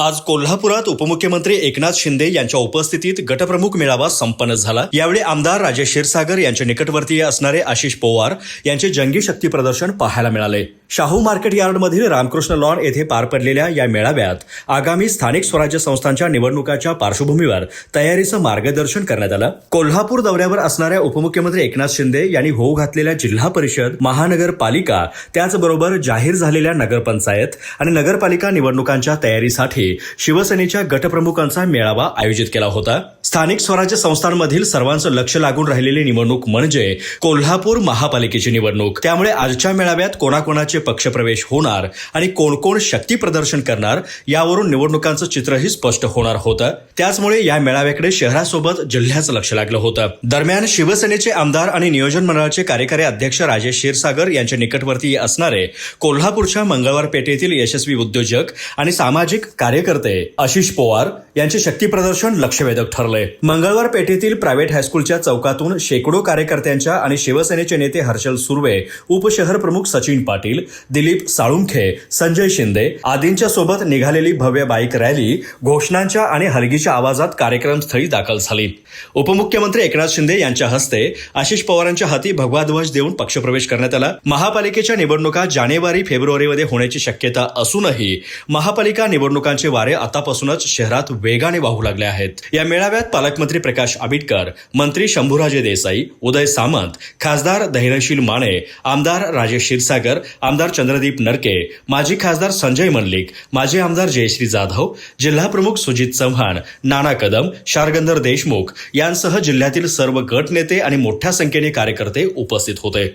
आज कोल्हापुरात उपमुख्यमंत्री एकनाथ शिंदे यांच्या उपस्थितीत गटप्रमुख मेळावा संपन्न झाला. यावेळी आमदार राजेश क्षीरसागर यांचे निकटवर्तीय असणारे आशिष पोवार यांचे जंगी शक्ती प्रदर्शन पाहायला मिळाले. शाहू मार्केट यार्डमधील रामकृष्ण लॉन येथे पार पडलेल्या या मेळाव्यात आगामी स्थानिक स्वराज्य संस्थांच्या निवडणुकाच्या पार्श्वभूमीवर तयारीचं मार्गदर्शन करण्यात आलं. कोल्हापूर दौऱ्यावर असणाऱ्या उपमुख्यमंत्री एकनाथ शिंदे यांनी होऊ घातलेल्या जिल्हा परिषद महानगरपालिका त्याचबरोबर जाहीर झालेल्या नगरपंचायत आणि नगरपालिका निवडणुकांच्या तयारीसाठी शिवसेनेच्या गटप्रमुखांचा मेळावा आयोजित केला होता. स्थानिक स्वराज्य संस्थांमधील सर्वांचं लक्ष लागून राहिलेली निवडणूक म्हणजे कोल्हापूर महापालिकेची निवडणूक. त्यामुळे आजच्या मेळाव्यात कोणाकोणाचे पक्षप्रवेश होणार आणि कोण कोण शक्ती प्रदर्शन करणार यावरून निवडणुकांचं चित्रही स्पष्ट होणार होतं. त्याचमुळे या मेळाव्याकडे शहरासोबत जिल्ह्याचं लक्ष लागलं होतं. दरम्यान शिवसेनेचे आमदार आणि नियोजन मंडळाचे कार्यकारी अध्यक्ष राजेश क्षीरसागर यांचे निकटवर्तीय असणारे कोल्हापूरच्या मंगळवार पेठेतील यशस्वी उद्योजक आणि सामाजिक कार्यकर्ते आशिष पवार यांचे शक्ती प्रदर्शन लक्षवेधक ठरले मंगळवार पेठेतील प्रायव्हेट हायस्कूलच्या चौकातून शेकडो कार्यकर्त्यांच्या आणि शिवसेनेचे नेते हर्षल सुर्वे उपशहर प्रमुख सचिन पाटील दिलीप साळुंखे संजय शिंदे आदींच्या सोबत निघालेली भव्य बाईक रॅली घोषणांच्या आणि हलगीच्या आवाजात कार्यक्रमस्थळी दाखल झाली. उपमुख्यमंत्री एकनाथ शिंदे यांच्या हस्ते आशिष पवारांच्या हाती भगवा ध्वज देऊन पक्षप्रवेश करण्यात आला. महापालिकेच्या निवडणुका जानेवारी फेब्रुवारीमध्ये होण्याची शक्यता असूनही महापालिका निवडणुकांचे वारे आतापासूनच शहरात वेगाने वाहू लागले आहेत. या मेळाव्यात पालकमंत्री प्रकाश आंबेडकर मंत्री शंभूराजे देसाई उदय सामंत खासदार धैर्यशील माने आमदार राजेश क्षीरसागर आमदार चंद्रदीप नरके माजी खासदार संजय मल्लिक माजी आमदार जयश्री जाधव जिल्हा प्रमुख सुजित चव्हाण नाना कदम शारगंधर देशमुख यांसह जिल्ह्यातील सर्व गट नेते आणि मोठ्या संख्येने कार्यकर्ते उपस्थित होते.